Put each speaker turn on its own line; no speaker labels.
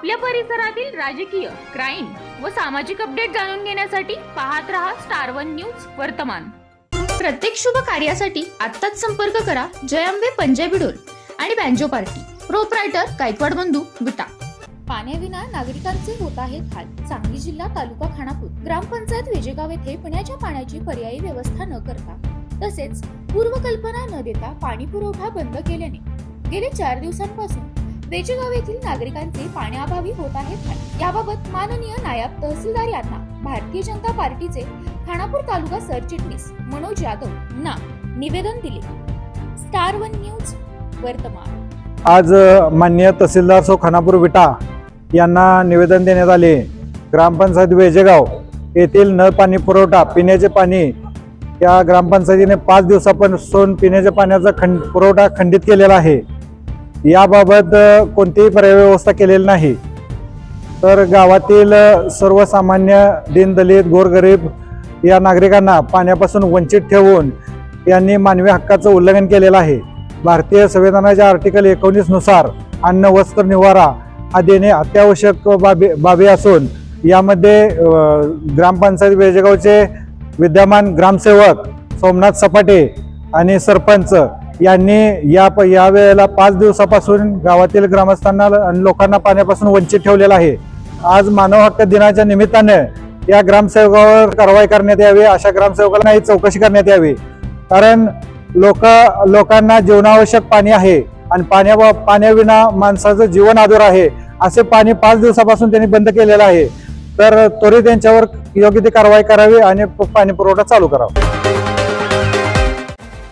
आपल्या परिसरातील राजकीय क्राईम व सामाजिक अपडेट जाणून घेण्यासाठी पाहत रहा स्टार वन न्यूज वर्तमान. प्रत्येक शुभ कार्यासाठी आत्ताच संपर्क करा जयंबे पंजाबी डोल आणि बँजो पार्टी. प्रोपरायटर गायकवाड बंधू विटा पाण्याविना नागरिकांचे होत आहेत हाल सांगली जिल्हा तालुका खानापूर. ग्रामपंचायत विजेगाव येथे पिण्याच्या पाण्याची पर्यायी व्यवस्था न करता तसेच पूर्वकल्पना न देता पाणी पुरवठा बंद केल्याने गेले चार दिवसांपासून बेचेगाव येथील नागरिकांचे पाण्याअभावी होत आहेत याबाबत माननीय नायब तहसीलदार यांना भारतीय जनता पार्टीचे खानापूर तालुका सरचिटणीस मनोज यादव ना निवेदन दिले. स्टार वन न्यूज वर्तमान.
आज मान्य तहसीलदार सो खानापूर विटा यांना निवेदन देण्यात आले. ग्रामपंचायत वेजेगाव येथील नळ पाणी पुरवठा पिण्याचे पाणी या ग्रामपंचायतीने पाच दिवसापासून पिण्याच्या पाण्याचा खंड पुरवठा खंडित केलेला आहे. याबाबत कोणतीही पर्याय व्यवस्था केलेली नाही. तर गावातील सर्वसामान्य दीनदलित गोरगरीब या नागरिकांना पाण्यापासून वंचित ठेवून यांनी मानवी हक्काचं उल्लंघन केलेलं आहे. भारतीय संविधानाच्या आर्टिकल एकोणीसनुसार अन्न वस्त्र निवारा हा देणे अत्यावश्यक बाबी बाबी असून यामध्ये ग्रामपंचायत वेजेगावचे विद्यमान ग्रामसेवक सोमनाथ सपाटे आणि सरपंच यांनी या प या वेळेला पाच दिवसापासून गावातील ग्रामस्थांना आणि लोकांना पाण्यापासून वंचित ठेवलेलं आहे. आज मानव हक्क दिनाच्या निमित्तानं या ग्रामसेवकावर कारवाई करण्यात यावी अशा ग्रामसेवकांना ही चौकशी करण्यात यावी. कारण लोक लोकांना जीवनावश्यक पाणी आहे आणि पाण्या पाण्याविना माणसाचं जीवन आदूर आहे असे पाणी पाच दिवसापासून त्यांनी बंद केलेलं आहे. तर त्वरित त्यांच्यावर योग्य ती कारवाई करावी आणि प- पाणी पुरवठा चालू करावा.